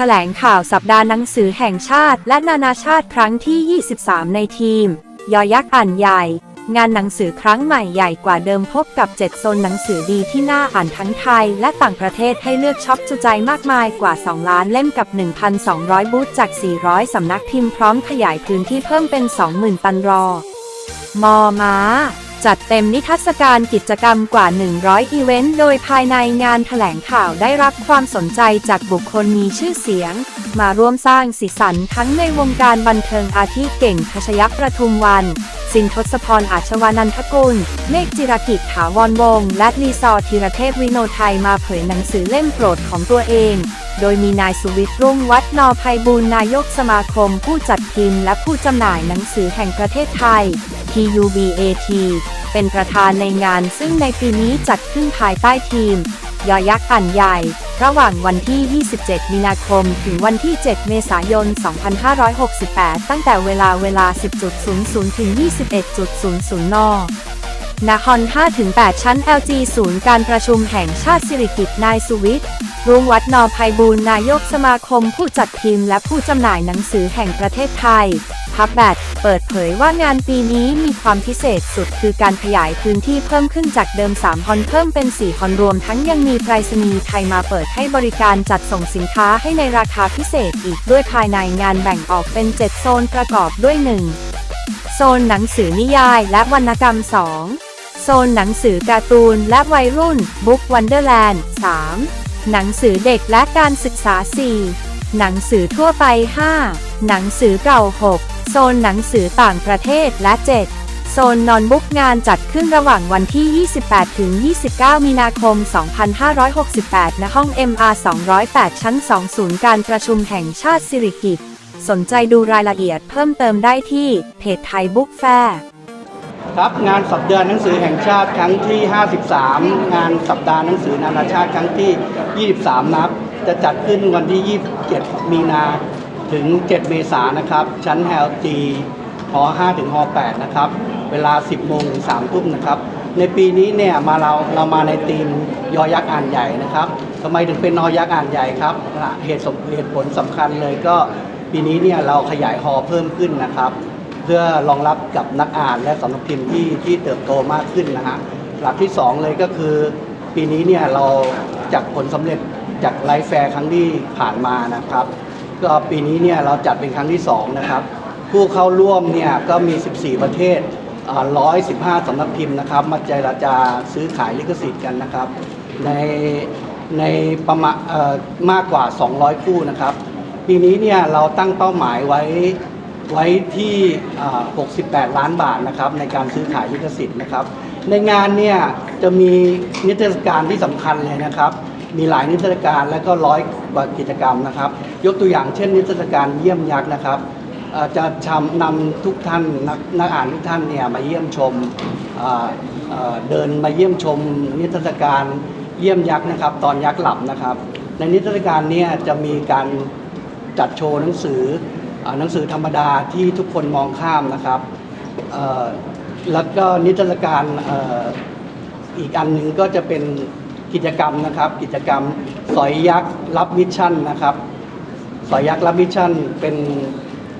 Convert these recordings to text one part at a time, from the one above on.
แถลงข่าวสัปดาห์หนังสือแห่งชาติ และนานาชาติครั้งที่ 23 ในทีม ยอยักษ์อ่านใหญ่ งานหนังสือครั้งใหม่ใหญ่กว่าเดิมพบกับ 7 โซนหนังสือดีที่น่าอ่านทั้งไทย และต่างประเทศให้เลือกช็อปจุใจมากมายกว่า 2 ล้านเล่มกับ 1,200 บูธจาก 400 สำนักพิมพ์พร้อมขยายพื้นที่เพิ่มเป็น 20,000 ตันรอ มอม้า จัดเต็มนิทรรศการกิจกรรมกว่า 100 อีเวนต์ โดยภายในงานแถลงข่าวได้รับความสนใจจากบุคคลมีชื่อเสียง มาร่วมสร้างสีสันทั้งในวงการบันเทิงอาทิเก่งพชยประทุมวัน สินทศพรอาชวานันทกุล เมฆจิรกิจถาวรวงศ์และรีซอธีรเทพวิโนไทยมาเผยหนังสือเล่มโปรดของตัวเอง โดยมีนายสุวิทย์รุ่งวัดนอภัยบูลย์นายกสมาคม ผู้จัดพิมพ์และผู้จำหน่ายหนังสือแห่งประเทศไทย TUBAT เป็นประธานในงานซึ่งในปีนี้จัดขึ้นภายใต้ทีม ยอยักษ์อ่านใหญ่ ระหว่างวันที่ 27 มีนาคม ถึงวันที่ 7 เมษายน 2568 ตั้งแต่เวลาเวลา 10.00 ถึง 21.00นนคร5-8ชั้น LG ศูนย์การประชุมแห่งชาติสิริกิติ์นายสุวิทย์รุ่งวัดนอภัยบูลนายกสมาคมผู้จัดพิมพ์และผู้จำหน่ายหนังสือแห่งประเทศไทย พับแบดเปิดเผยว่างานปีนี้มีความพิเศษสุดคือการขยายพื้นที่เพิ่มขึ้นจากเดิม 3 ฮอนเพิ่มเป็น 4 ฮอนรวม ทั้งยังมีไปรษณีย์ไทยมาเปิดให้บริการจัดส่งสินค้าให้ในราคาพิเศษอีกด้วยภายในงานแบ่งออกเป็น 7 โซนประกอบด้วย 1 โซนหนังสือนิยายและวรรณกรรม 2 โซนหนังสือการ์ตูนและวัยรุ่น Book Wonderland 3หนังสือเด็กและการศึกษา 4 หนังสือทั่วไป 5 หนังสือเก่า 6 โซนหนังสือต่างประเทศและ 7 โซนนอนบุ๊กงานจัดขึ้นระหว่างวันที่ 28 ถึง 29 มีนาคม 2568 ณ ห้อง MR 208 ชั้น 2 ศูนย์การประชุมแห่งชาติสิริกิติ์สนใจดูรายละเอียดเพิ่มเติมได้ที่เพจไทยบุ๊กแฟร์ครับงานสัปดาห์หนังสือแห่งชาติครั้งที่ 53 งานสัปดาห์หนังสือนานาชาติครั้งที่ 23 นับ จะจัดขึ้นวันที่ 27 มีนา ถึง 7 เมษายนนะครับ ชั้น HLG ห5ถึงห8นะครับ เวลา 10 โมงถึง3ทุ่มนะครับ ในปีนี้เนี่ยมาเราเรามาในทีมยอยักษ์อ่านใหญ่นะครับทำไมถึงเป็นนอยักษ์อ่านใหญ่ครับ เหตุสมเหตุผลสำคัญเลยก็ปีนี้เนี่ยเราขยายฮอเพิ่มขึ้นนะครับ เพื่อรองรับกับนักอ่านและสำนักพิมพ์ที่ที่เติบโตมากขึ้นนะฮะหลักที่ 2 เลยก็คือ ปีนี้เนี่ยเราจากผลสำเร็จจากไลฟ์แฟร์ครั้งที่ผ่านมานะครับ ก็ปีนี้เนี่ยเราจัดเป็นครั้งที่ 2 นะครับ ผู้เข้าร่วมเนี่ยก็มี 14 ประเทศอ่า115 สำนักพิมพ์นะครับ มาเจราจาซื้อขายลิขสิทธิ์กันนะครับ ในในประมาณมากกว่า 200 คู่นะครับ ปีนี้เนี่ยเราตั้งเป้าหมายไว้ไว้ที่ 68 ล้านบาทนะครับในการซื้อขายลิขสิทธิ์นะครับ ในงานเนี่ยจะมีนิทรรศการที่สำคัญเลยนะครับ มีหลายนิทรรศการและก็ร้อยกว่ากิจกรรมนะครับ ยกตัวอย่างเช่น นิทรรศการเยี่ยมยักษ์นะครับจะทำนำทุกท่านนักนักอ่านทุกท่านเนี่ยมาเยี่ยมชมเเดินมาเยี่ยมชม นิทรรศการเยี่ยมยักษ์นะครับ ตอนยักษ์หลับนะครับ ในนิทรรศการเนี่ยจะมีการจัดโชว์หนังสืออหนังสือธรรมดาที่ทุกคนมองข้ามนะครับแล้วก็นิทรรศการออีกอันหนึ่งก็จะเป็น กิจกรรมนะครับ กิจกรรมสอยยักษ์รับมิชชั่นนะครับ สอยยักษ์รับมิชชั่นเป็น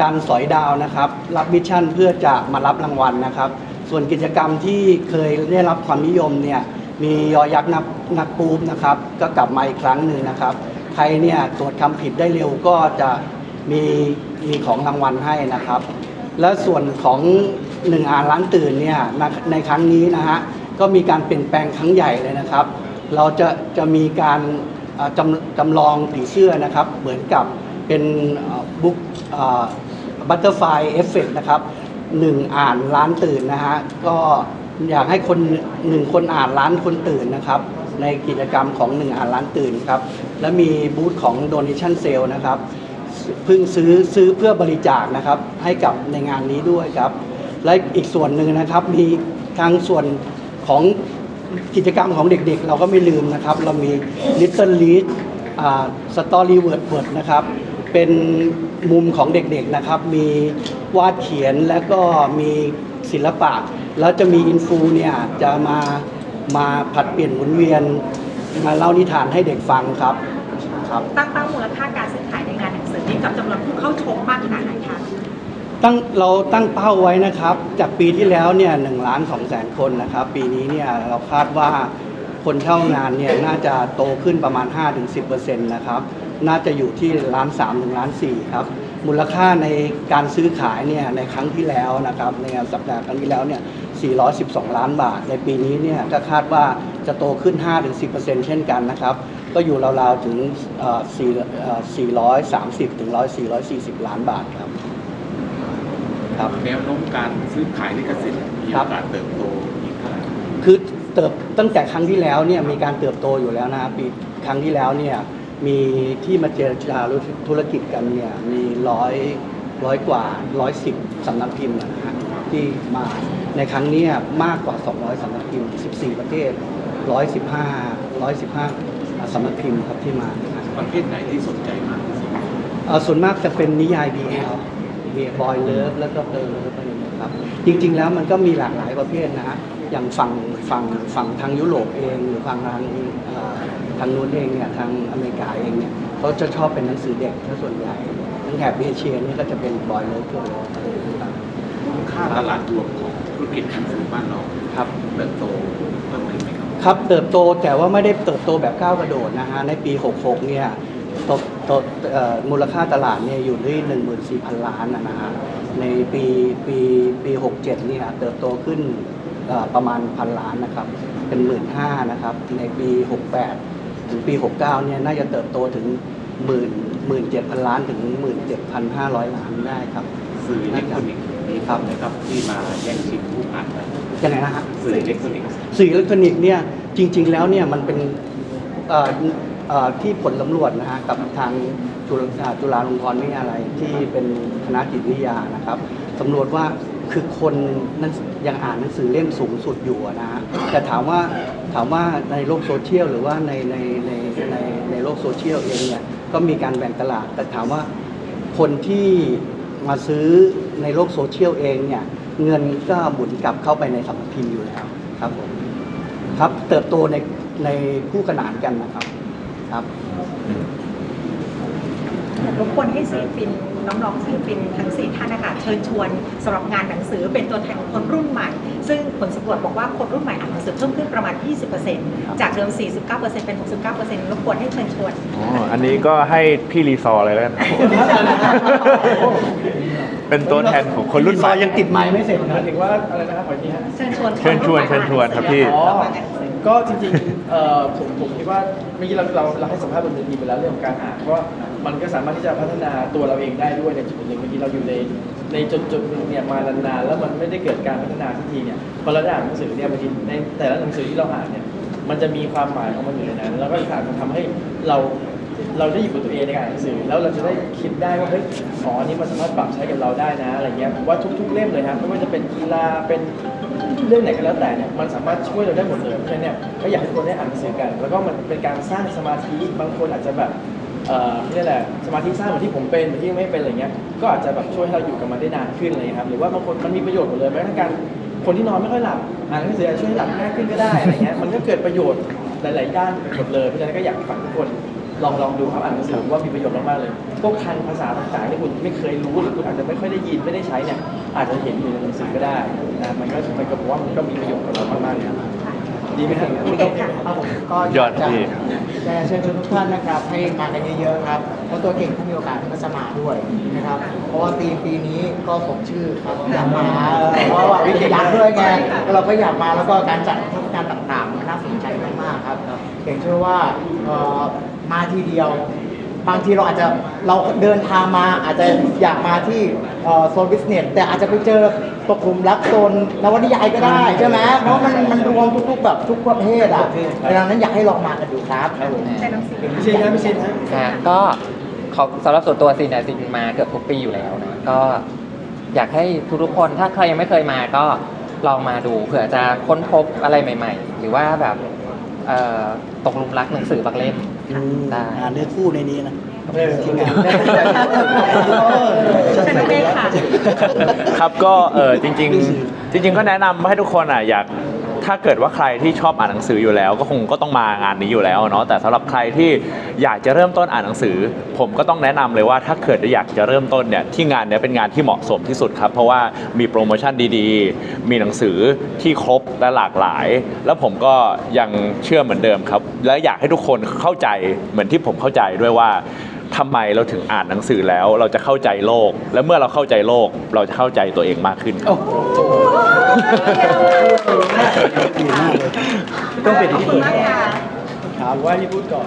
การสอยดาวนะครับ รับมิชชั่นเพื่อจะมารับรางวัลนะครับ ส่วนกิจกรรมที่เคยได้รับความนิยมเนี่ยมียอยักษ์นักนักปูบนะครับ ก็กลับมาอีกครั้งหนึ่งนะครับ ใครเนี่ยตรวจคำผิดได้เร็วก็จะมีมีของรางวัลให้นะครับ และส่วนของหนึ่งอ่านล้านตื่นเนี่ยในในครั้งนี้นะฮะก็มีการเปลี่ยนแปลงครั้งใหญ่เลยนะครับ เราจะจะมีการจำจำลองผีเสื้อนะครับ เหมือนกับเป็นบุ๊กบัตเตอร์ไฟเอฟเฟกนะครับหนึ่งอ่านล้านตื่นนะฮะก็อยากให้คนหนึ่งคนอ่านล้านคนตื่นนะครับ ในกิจกรรมของหนึ่งอ่านล้านตื่นครับ และมีบูธของ Donation Sale นะครับเพิ่งซื้อซื้อเพื่อบริจาคนะครับ ให้กับในงานนี้ด้วยครับ และอีกส่วนหนึ่งนะครับมีทางส่วนของ กิจกรรมของเด็กๆ เราก็ไม่ลืมนะครับ เรามี Little Lead สตอรี่เวิร์ดเวิร์ดนะครับ เป็นมุมของเด็กๆนะครับ มีวาดเขียนแล้วก็มีศิลปะ แล้วจะมีอินฟูเนี่ยจะมามาผัดเปลี่ยนหมุนเวียน มาเล่านิทานให้เด็กฟังครับครับ ตั้งเป้ามูลค่าการซื้อขายในงานหนังสือนี้กับจำนวนผู้เข้าชมมากขนาดไหนคะ ตั้งเราตั้งเป้าไว้นะครับ จากปีที่แล้วเนี่ยหนึ่งล้านสองแสนคนนะครับ ปีนี้เนี่ยเราคาดว่าคนเข้างานเนี่ยน่าจะโตขึ้นประมาณ 5-10%นะครับ น่าจะอยู่ที่ล้านสามถึงล้านสี่ครับ มูลค่าในการซื้อขายเนี่ยในครั้งที่แล้วนะครับในสัปดาห์ครั้งที่แล้วเนี่ย412 ล้านบาท ในปีนี้เนี่ยก็คาดว่าจะโตขึ้น 5-10%เช่นกันนะครับ ก็อยู่ราวๆถึงเอ่อ4เอ่อ430ถึง440 ล้านบาทครับ ครับแนวโน้มการซื้อขายลิขสิทธิ์มีครัโอบกาสเติบโตอีกเท่าไหร่คือเติบตั้งแต่ครั้งที่แล้วเนี่ยมีการเติบโตอยู่แล้วนะครับปีครั้งที่แล้วเนี่ยมีที่มาเจรจาธุรกิจกันเนี่ยมีร้อยร้อยกว่าร้อยสิบสำนักพิมพ์นะฮะที่มาในครั้งเนี้ยมากกว่า 200สำนักพิมพ์ 14 ประเทศ 115 115สำนักพิมพ์ครับที่มานะครับประเภทไหนที่สนใจมากที่สุดเอ่อส่วนมากจะเป็นนิยาย BL เบียบอยเลิฟแล้วก็เติร์เลิฟอะไรอย่างเงี้ยครับ จริง ๆ แล้วมันก็มีหลากหลายประเภทนะฮะอย่างฝั่งฝั่งฝั่งทางยุโรปเองหรือฝั่งทางเอ่อทางนู้นเองเนี่ยทางอเมริกาเองเนี่ยเขาจะชอบเป็นหนังสือเด็กถ้าส่วนใหญ่ทั้งแถบเอเชียนี่ก็จะเป็นบอยเลิฟเกิร์ลอะไรอย่างเงี้ยครับค่าตลาดรวมของธุรกิจหนังสือบ้านเราครับเติบโตเพิ่มขึ้นไหมครับครับเติบโตแต่ว่าไม่ได้เติบโตแบบก้าวกระโดดนะฮะในปี 66 เนี่ยโตโตเอ่อมูลค่าตลาดเนี่ยอยู่ที่ 14,000 ล้านนะนะฮะในปีปีปี67เนี่ยเติบโตขึ้นเอ่อประมาณพันล้านนะครับเป็น 1 5ื่นนะครับในปี 68 ถึงปี 69เนี่ยน่าจะเติบโตถึง1 1 7 0 0 ล้านถึง 17,500 ล้านได้ครับสื่ออิเล็กทรอนิกส์มีครับนะครับที่มาแย่งชิงผู้อ่านไปยังไงนะฮะสื่ออิเล็กทรอนิกส์สื่ออิเล็กทรอนิกส์เนี่ยจริง ๆ แล้วเนี่ยมันเป็นเอ่อเอ่อ ที่ผลสำรวจนะฮะกับทางจุฬาจุฬาลงกรณ์วิทยาลัยที่เป็นคณะจิตวิทยานะครับสำรวจว่าคือคนนั้นยังอ่านหนังสือเล่มสูงสุดอยู่อะนะฮะแต่ถามว่าถามว่าในโลกโซเชียลหรือว่าในในในในในโลกโซเชียลเองเนี่ยก็มีการแบ่งตลาด แต่ถามว่าคนที่มาซื้อในโลกโซเชียลเองเนี่ยเงินก็หมุนกลับเข้าไปในสำนักพิมพ์อยู่แล้วครับผมครับเติบโตในในคู่ขนานกันนะครับ ครับรบกวนให้ศิลปินน้องๆศิลปินทั้งสี่ท่านนะคะเชิญชวนสำหรับงานหนังสือเป็นตัวแทนของคนรุ่นใหม่ ซึ่งผลสำรวจบอกว่าคนรุ่นใหม่อ่านหนังสือเพิ่มขึ้นประมาณ 20%จากเดิม 49%เป็น 69%รบกวนให้เชิญชวนอ๋ออันนี้ก็ให้พี่รีซอร์เลยแล้วกันครับผมเป็นตัวแทนของคนรุ่นใหม่ซอยยังติดไม้ไม่เสร็จนะถึงว่าอะไรนะครับขออีกทีฮะ เชิญชวนเชิญชวนเชิญชวนครับพี่ อ๋อ ก็จริงๆเอ่อผมผมคิดว่าเมื่อกี้เราเราเราให้สัมภาษณ์บนเวทีไปแล้วเรื่องของการอ่านเพราะว่ามันก็สามารถที่จะพัฒนาตัวเราเองได้ด้วยในจุดหนึ่งเมื่อกี้เราอยู่ในในจุดจุดหนึ่งเนี่ยมานานๆแล้วมันไม่ได้เกิดการพัฒนาทันทีเนี่ยพอเราได้อ่านหนังสือเนี่ยบางทีในแต่ละหนังสือที่เราอ่านเนี่ยมันจะมีความหมายของมันอยู่ในนั้นแล้วก็อีกอย่างมันทำให้เราเราได้อยู่กับตัวเองในการอ่านหนังสือแล้วเราจะได้คิดได้ว่าเฮ้ยอ๋ออันนี้มันสามารถปรับใช้กับเราได้นะอะไรเงี้ยผมว่าทุก ๆ เล่มเลยครับไม่ว่าจะเป็นกีฬาเป็น เรื่องไหนก็แล้วแต่เนี่ยมันสามารถช่วยเราได้หมดเลยเพราะฉะนั้นเนี่ยก็อยากให้ทุกคนได้อ่านหนังสือกัน แล้วก็มันเป็นการสร้างสมาธิบางคนอาจจะแบบเอ่อนี่แหละสมาธิสั้นเหมือนที่ผมเป็นเหมือนที่ไม่เป็นอะไรเงี้ยก็อาจจะแบบช่วยให้เราอยู่กับมันได้นานขึ้นอะไรเลยครับหรือว่าบางคนมันมีประโยชน์หมดเลยแม้กระทั่งการคนที่นอนไม่ค่อยหลับอ่านหนังสืออาจจะช่วยให้หลับง่ายขึ้นก็ได้อะไรเงี้ยมันก็เกิดประโยชน์หลาย ๆ ด้านหมดเลยเพราะฉะนั้นก็อยากฝากทุกคน ลองลองดูครับอ่านหนังสือว่ามีประโยชน์มากๆเลยพวกคันภาษาต่างๆที่คุณไม่เคยรู้หรือคุณอาจจะไม่ค่อยได้ยินไม่ได้ใช้เนี่ยอาจจะเห็นอยู่ในหนังสือก็ได้นะมันก็มันก็ผมว่ามันก็มีประโยชน์กับเรามากๆเลยครับดีไหมครับโอเคค่ะครับผมก็ยอดจะพี่จะเชิญชวนทุกท่านนะครับให้มากันเยอะๆครับเพราะตัวเก่งถ้ามีโอกาสก็จะมาด้วยนะครับ เพราะว่าปีปีนี้ก็สมชื่อครับอยากมาเพราะว่าวิทยาด้วยไงเราก็อยากมาแล้วก็การจัดเทศกาลต่างๆ มากๆครับเก่งเชื่อว่าเอ่อมาทีเดียว บางทีเราอาจจะเราเดินทางมาอาจจะอยากมาที่เอ่อโซนบิสเนสแต่อาจจะไปเจอตกหลุมรักโซนนวนิยายก็ได้ใช่ไหมเพราะมันมันรวมทุกๆแบบทุกประเภทอะดังนั้นอยากให้ลองมากันดูครับครับผมแต่หนังสือไม่ใช่นะไม่ใช่นะฮะก็เขาสำหรับส่วนตัวซินเนี่ยซินมาเกือบทุกปีอยู่แล้วนะก็อยากให้ทุกๆคนถ้าใครยังไม่เคยมาก็ลองมาดูเผื่อจะค้นพบอะไรใหม่ ๆ หรือว่าแบบ เอ่อตกหลุมรักหนังสือบางเล่ม ได้อ่านเนื้อคู่ในนี้นะทีมงานเชิญน้องเมฆค่ะครับก็เออจริง ๆ จริง ๆ ก็แนะนำให้ทุกคนอะอยาก ถ้าเกิดว่าใครที่ชอบอ่านหนังสืออยู่แล้ว ก็คงก็ต้องมางานนี้อยู่แล้วเนาะแต่สำหรับใครที่อยากจะเริ่มต้นอ่านหนังสือ ผมก็ต้องแนะนำเลยว่าถ้าเกิดอยากจะเริ่มต้นเนี่ยที่งานเนี้ยเป็นงานที่เหมาะสมที่สุดครับเพราะว่ามีโปรโมชั่นดีๆ มีหนังสือที่ครบและหลากหลาย แล้วผมก็ยังเชื่อเหมือนเดิมครับ และอยากให้ทุกคนเข้าใจเหมือนที่ผมเข้าใจด้วยว่า ทำไมเราถึงอ่านหนังสือแล้ว เราจะเข้าใจโลก และเมื่อเราเข้าใจโลก เราจะเข้าใจตัวเองมากขึ้นครับ ต้องเป็นที่ดีครับว่าที่พูดก่อน